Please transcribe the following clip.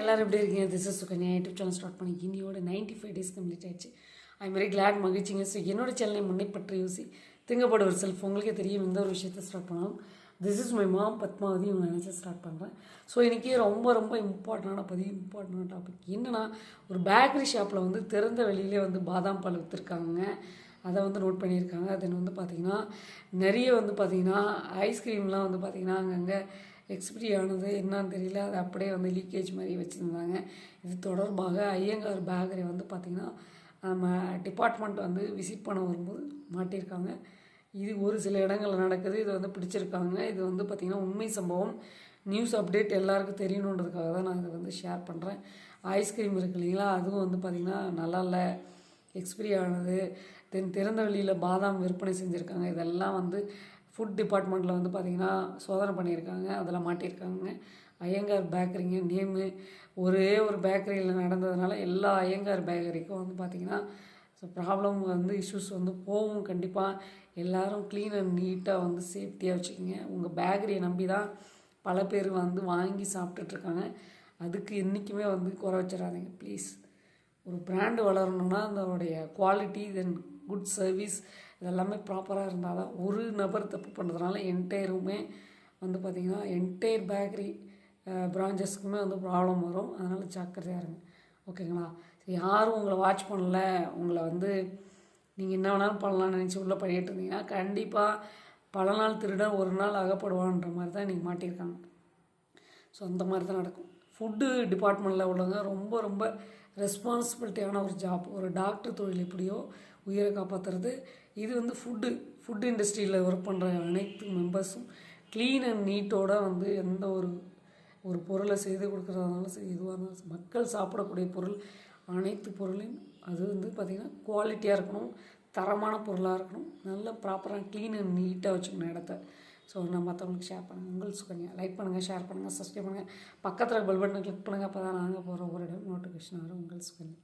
எல்லோரும் எப்படி இருக்கீங்க? This is Sukanya. YouTube channel start பண்ணி இந்தியோட நைன்டி ஃபைவ் டேஸ் கம்ப்ளீட் ஆயிடுச்சு. ஐ வெரி கிளாட் மகிழ்ச்சிங்க. ஸோ என்னோட சேனலை முன்னே பற்றி யோசி. திங்கப்பட ஒரு செல்ஃப் உங்களுக்கே தெரியும். எந்த ஒரு விஷயத்தை ஸ்டார்ட் பண்ணாலும். This is my mom Padmavathi. இவங்க நினச்சி ஸ்டார்ட் பண்ணுறேன் ஸோ இன்றைக்கி ரொம்ப ரொம்ப இம்பார்ட்டண்டான பதிவு இம்பார்ட்டண்டான டாபிக் என்னென்னா ஒரு பேக்கரி ஷாப்பில் வந்து திறந்த வெளியிலே வந்து பாதாம் பால் விற்றுருக்காங்க அதை வந்து நோட் பண்ணியிருக்காங்க. தென் வந்து பார்த்திங்கன்னா நிறைய வந்து பார்த்திங்கன்னா ஐஸ்கிரீம்லாம் வந்து பார்த்திங்கன்னா அங்கங்கே எக்ஸ்பிரி ஆனது என்னான்னு தெரியல. அது அப்படியே வந்து லீக்கேஜ் மாதிரி வச்சுருந்தாங்க. இது தொடர்பாக ஐயங்கார் பேக்கரி வந்து பார்த்திங்கன்னா நம்ம டிபார்ட்மெண்ட் வந்து விசிட் பண்ண வரும்போது மாட்டியிருக்காங்க. இது ஒரு சில இடங்களில் நடக்குது. இது வந்து பிடிச்சிருக்காங்க. இது வந்து பார்த்திங்கன்னா உண்மை சம்பவம். நியூஸ் அப்டேட் எல்லாருக்கும் தெரியணுன்றதுக்காக தான் நான் இதை வந்து ஷேர் பண்ணுறேன் ஐஸ்கிரீம் இருக்கு இல்லைங்களா? அதுவும் வந்து பார்த்திங்கன்னா நல்லா இல்லை. எக்ஸ்பிரி ஆனது. தென் திறந்த வெளியில் பாதாம் விற்பனை செஞ்சுருக்காங்க. இதெல்லாம் வந்து ஃபுட் டிபார்ட்மெண்ட்டில் வந்து பார்த்திங்கன்னா சோதனை பண்ணியிருக்காங்க அதில் மாட்டியிருக்காங்க. ஐயங்கார் பேக்கரிங்க நேமு. ஒரே ஒரு பேக்கரியில் நடந்ததுனால எல்லா ஐயங்கார் பேக்கரிக்கும் வந்து பார்த்திங்கன்னா ஸோ ப்ராப்ளம் வந்து இஷ்யூஸ் வந்து போகும் கண்டிப்பாக எல்லோரும் க்ளீன் அண்ட் நீட்டாக வந்து சேஃப்டியாக வச்சுக்கோங்க. உங்கள் பேக்கரியை நம்பி தான் பல பேர் வந்து வாங்கி சாப்பிட்டுட்ருக்காங்க அதுக்கு என்றைக்குமே வந்து குறை வச்சிடாதீங்க ப்ளீஸ் ஒரு பிராண்டு வளரணும்னா அதோடைய குவாலிட்டி தென் குட் சர்வீஸ் இதெல்லாமே ப்ராப்பராக இருந்தால் தான் ஒரு நபர் தப்பு பண்ணுறதுனால என்டையருமே வந்து பார்த்திங்கன்னா என்டையர் பேக்கரி பிரான்ச்சஸ்க்குமே வந்து ப்ராப்ளம் வரும். அதனால் ஜாக்கிரதையாக இருங்க. ஓகேங்களா சரி யாரும் உங்களை வாட்ச் பண்ணல. உங்களை வந்து நீங்கள் என்ன வேணாலும் பண்ணலாம்னு நினச்சி உள்ளே பண்ணிகிட்டு இருந்தீங்கன்னா கண்டிப்பாக பல நாள் திருடன் ஒரு நாள் அகப்படுவான்ற மாதிரி தான் நீங்கள் மாட்டியிருக்காங்க. ஸோ அந்த மாதிரி தான் நடக்கும். ஃபுட்டு டிபார்ட்மெண்ட்டில் உள்ளவங்க ரொம்ப ரொம்ப ரெஸ்பான்சிபிலிட்டியான ஒரு ஜாப் ஒரு டாக்டர் தொழில் எப்படியோ உயிரை காப்பாற்றுறது இது வந்து ஃபுட்டு ஃபுட் இண்டஸ்ட்ரியில் ஒர்க் பண்ணுற அனைத்து மெம்பர்ஸும் க்ளீன் அண்ட் நீட்டோட வந்து எந்த ஒரு ஒரு பொருளை செய்து கொடுக்குறதுனாலும் சரி எதுவாக இருந்தாலும் மக்கள் சாப்பிடக்கூடிய பொருள் அனைத்து பொருளையும் அது வந்து பார்த்திங்கன்னா குவாலிட்டியாக இருக்கணும் தரமான பொருளாக இருக்கணும் நல்ல ப்ராப்பராக க்ளீன் அண்ட் நீட்டாக வச்சுக்கணும் இடத்த. ஸோ நான் மற்றவங்களுக்கு ஷேர் பண்ணுங்கள் உங்கள் சுகன்யா. லைக் பண்ணுங்கள் ஷேர் பண்ணுங்கள் சப்ஸ்கிரைப் பண்ணுங்கள் பக்கத்தில் பெல் பட்டனை கிளிக் பண்ணுங்கள் அப்போ தான் நாங்கள் போகிற ஒரு இடம் நோட்டிஃபிகேஷன் வரும். உங்கள் சுகன்யா.